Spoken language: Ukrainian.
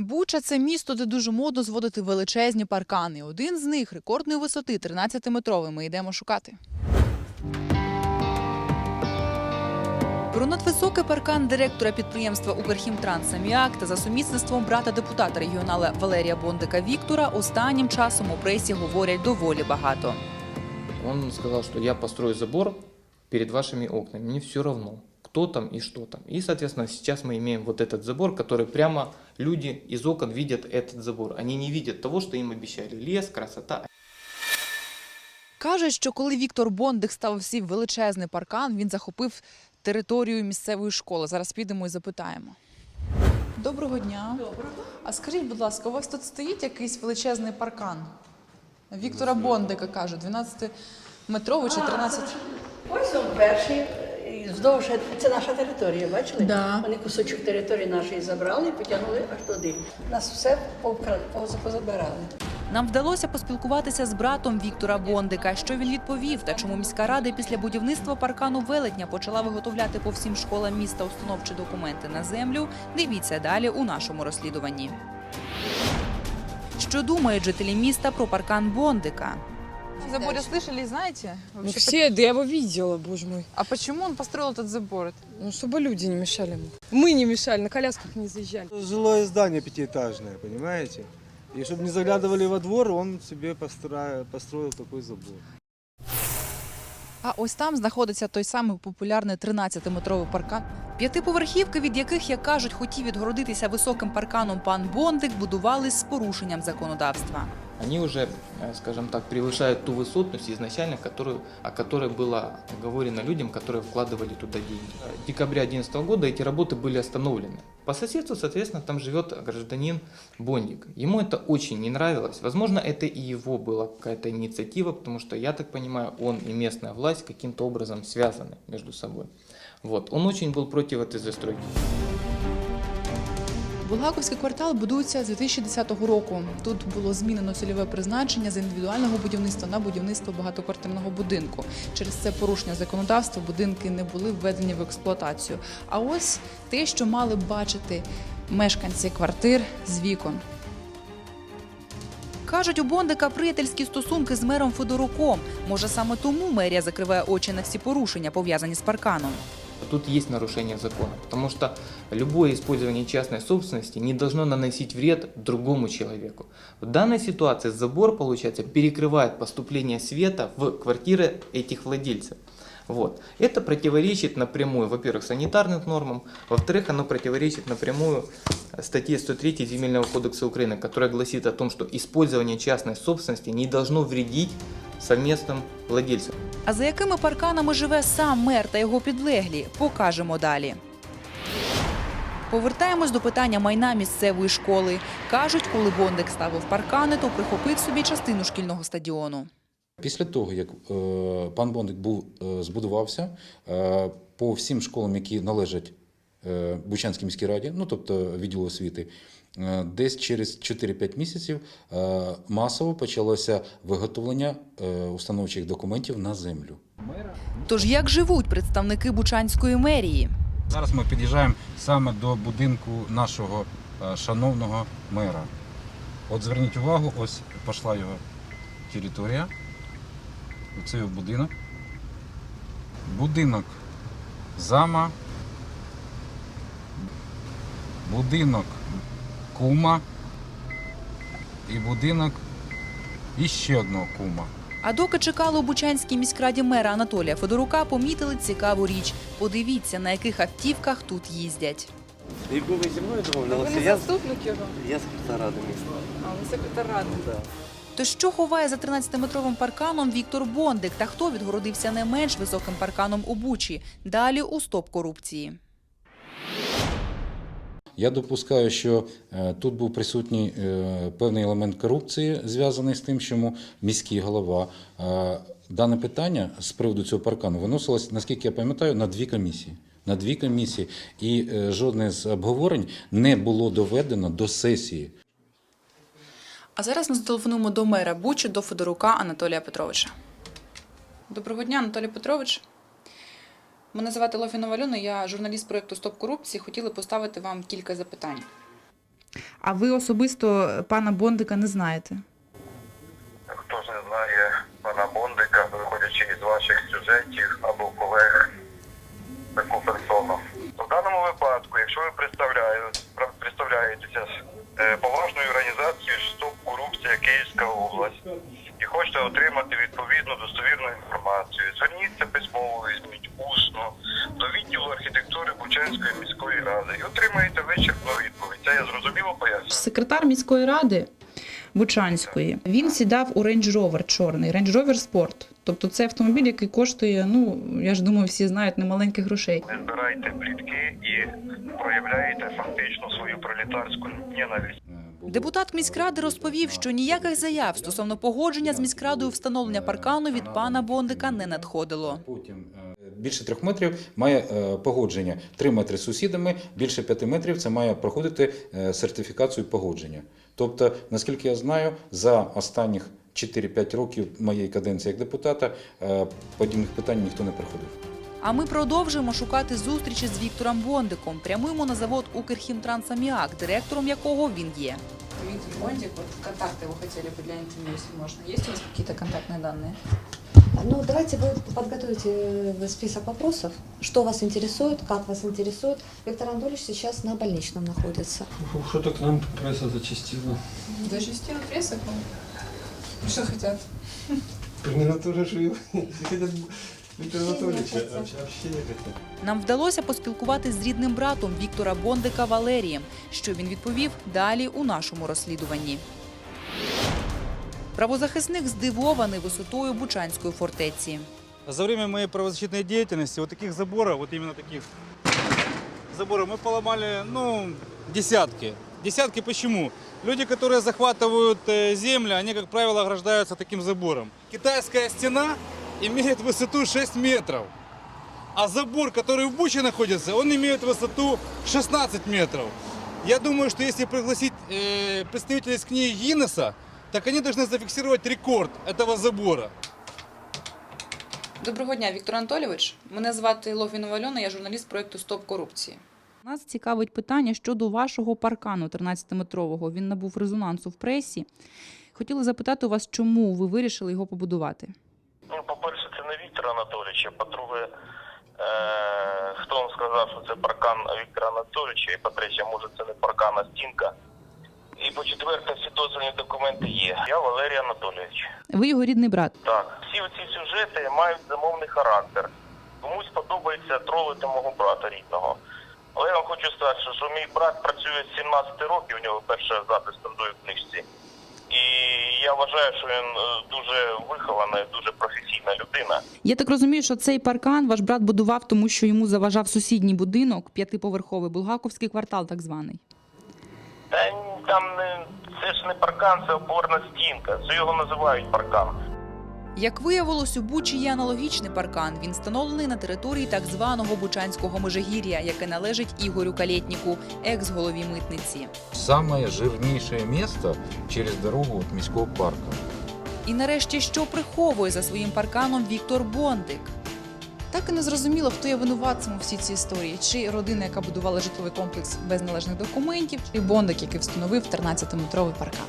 Буча це місто, де дуже модно зводити величезні паркани. Один з них рекордної висоти 13-метровий. Ми йдемо шукати. Про надвисокий паркан директора підприємства Укрхімтранс «Аміак» та за сумісництвом брата депутата регіонала Валерія Бондика Віктора останнім часом у пресі говорять доволі багато. Он сказал, что я построю забор перед вашими окнами, мне все равно, кто там и что там. И, соответственно, сейчас мы имеем вот этот забор, который прямо люди из окон видят этот забор. Они не видят того, что им обещали. Лес, красота. Кажуть, що коли Віктор Бондик ставив свій величезний паркан, він захопив територію місцевої школи. Зараз підемо і запитаємо. Доброго дня. Доброго. А скажіть, будь ласка, у вас тут стоїть якийсь величезний паркан? Віктора Бондика кажуть, 12-метровий чи 13? Ось він перший. Вздовж це наша територія, бачили? Да. Вони кусочок території нашої забрали і потягнули аж туди. Нас все позабирали. Нам вдалося поспілкуватися з братом Віктора Бондика. Що він відповів та чому міська рада після будівництва паркану велетня почала виготовляти по всім школам міста установчі документи на землю. Дивіться далі у нашому розслідуванні. Що думають жителі міста про паркан Бондика? Заборе слышали, знаете? Ну все, да я его видела, боже мой. А почему он построил этот забор? Ну, чтобы люди не мешали ему. Мы не мешали, на колясках не заезжали. Жилое здание пятиэтажное, понимаете? И чтобы не заглядывали во двор, он себе построил, построил такой забор. А ось там знаходиться той самий популярний 13-метровий паркан. П'ятиповерхівки, від яких, як кажуть, хотів відгородитися високим парканом пан Бондик, будувались з порушенням законодавства. Они уже, э, скажем так, превышают ту высотность изначально, которую, о которой было говорено людям, которые вкладывали туда деньги. В декабре 2011 года эти работы были остановлены. По соседству, соответственно, там живет гражданин Бондик. Ему это очень не нравилось. Возможно, это и его была какая-то инициатива, потому что, я так понимаю, он и местная власть каким-то образом связаны между собой. Вот. Он очень был против этой застройки. Булгаковський квартал будується з 2010 року. Тут було змінено цільове призначення з індивідуального будівництва на будівництво багатоквартирного будинку. Через це порушення законодавства будинки не були введені в експлуатацію. А ось те, що мали бачити мешканці квартир з вікон. Кажуть, у Бондика приятельські стосунки з мером Федоруком. Може, саме тому мерія закриває очі на всі порушення, пов'язані з парканом. Тут есть нарушение закона, потому что любое использование частной собственности не должно наносить вред другому человеку. В данной ситуации забор, получается, перекрывает поступление света в квартиры этих владельцев. Вот. Это противоречит напрямую, во-первых, санитарным нормам, во-вторых, оно противоречит напрямую статье 103 Земельного кодекса Украины, которая гласит о том, что использование частной собственности не должно вредить совместным владельцам. А за якими парканами живе сам мер та його підлеглі, покажемо далі. Повертаємось до питання майна місцевої школи. Кажуть, коли Бондик ставив паркани, то прихопив собі частину шкільного стадіону. Після того, як е, пан Бондик був е, збудувався е, по всім школам, які належать Бучанській міській раді, ну тобто відділу освіти, е, десь через 4-5 місяців е, масово почалося виготовлення е, установчих документів на землю. Тож як живуть представники Бучанської мерії? Зараз ми під'їжджаємо саме до будинку нашого е, шановного мера. От зверніть увагу, ось пішла його територія. Оце його будинок. Будинок зама. Будинок кума. І будинок іще одного кума. А доки чекали у Бучанській міськраді мера Анатолія Федорука, помітили цікаву річ. Подивіться, на яких автівках тут їздять. Якби ви зі мною домовлялися, я, я секретар ради міста. А, вы секретарь рады. Да. То що ховає за 13-метровим парканом Віктор Бондик та хто відгородився не менш високим парканом у Бучі? Далі у стоп корупції. Я допускаю, що е, тут був присутній е, певний елемент корупції, зв'язаний з тим, що міський голова. е, Дане питання з приводу цього паркану виносилось, наскільки я пам'ятаю, на дві комісії. На дві комісії, і жодне з обговорень не було доведено до сесії. А зараз ми зателефонуємо до мера Бучі, до Федорука Анатолія Петровича. Доброго дня, Анатолій Петрович. Мене звати Лофінова Альона, я журналіст проєкту Стоп корупції. Хотіли поставити вам кілька запитань. А ви особисто пана Бондика не знаєте? Хто ж не знає пана Бондика, виходячи із ваших сюжетів або Бучанської міської ради і отримаєте вичерпну відповідь. Це я зрозуміло поясню. Секретар міської ради Бучанської він сідав у Range Rover чорний, Range Rover Sport. Тобто це автомобіль, який коштує, ну я ж думаю, всі знають немаленьких грошей. Не збирайте плітки і проявляєте фактично свою пролетарську ненависть. Депутат міськради розповів, що ніяких заяв стосовно погодження з міськрадою встановлення паркану від пана Бондика не надходило. Більше трьох метрів має е, погодження. Три метри з сусідами, більше п'яти метрів це має проходити е, сертифікацію погодження. Тобто, наскільки я знаю, за останніх 4-5 років моєї каденції як депутата е, подібних питань ніхто не проходив. А ми продовжуємо шукати зустрічі з Віктором Бондиком. Прямуємо на завод «Укрхімтрансаміак», директором якого він є. Виктор Бондик, вот контакты его хотели бы для интервью, если можно. Есть у вас какие-то контактные данные? Ну, давайте вы подготовите э, список вопросов, что вас интересует, как вас интересует. Виктор Анатольевич сейчас на больничном находится. Что-то к нам пресса зачастила. Зачастила пресса к вам? Что хотят? Виктора Анатольевича хотят. общения хотят. Нам вдалося поспілкуватись з рідним братом Віктора Бондика Валерієм. Що він відповів далі у нашому розслідуванні. Правозахисник здивований висотою Бучанської фортеці. За время моей правозащитной деятельности вот таких заборов, вот именно таких заборов мы поломали, ну, десятки. Десятки почему? Люди, которые захватывают э, землю, они, как правило, ограждаются таким забором. Китайская стена имеет высоту 6 метров. А забор, который в Буче находится, он имеет высоту 16 метров. Я думаю, что если пригласить э, представителей с книги Гиннесса, так они должны зафиксировать рекорд этого забора. Доброго дня, Віктор Анатолійович. Мене звати Логвінова Альона, я журналіст проєкту Стоп корупції. Нас цікавить питання щодо вашого паркану 13-метрового. Він набув резонансу в пресі. Хотіли запитати у вас, чому ви вирішили його побудувати? Ну, по-перше, це не Віктор Анатолійович, а по-друге, е- хто вам сказав, що це паркан Віктора Анатолійовича, і по-третє, може це не паркан, а стінка. І по-четверте, всі дозвільні документи є. Я Валерій Анатолійович. Ви його рідний брат. Так, всі ці сюжети мають замовний характер. Комусь подобається тролити мого брата рідного. Але я вам хочу сказати, що- мій брат працює з 17 років, у нього перший запис трудової книжці. І я вважаю, що він е, дуже вихована, дуже професійна людина. Я так розумію, що цей паркан ваш брат будував, тому що йому заважав сусідній будинок, п'ятиповерховий, Булгаковський квартал, так званий. Та там не це ж не паркан, це опорна стінка. Це його називають паркан. Як виявилось, у Бучі є аналогічний паркан. Він встановлений на території так званого Бучанського межигір'я, яке належить Ігорю Калєтніку, екс-голові митниці. Самое жирнейшее место через дорогу от міського парка. І нарешті, що приховує за своїм парканом Віктор Бондик? Так і не зрозуміло, хто є винуватцем у всій цій історії. Чи родина, яка будувала житловий комплекс без належних документів, чи Бондик, який встановив 13-метровий паркан.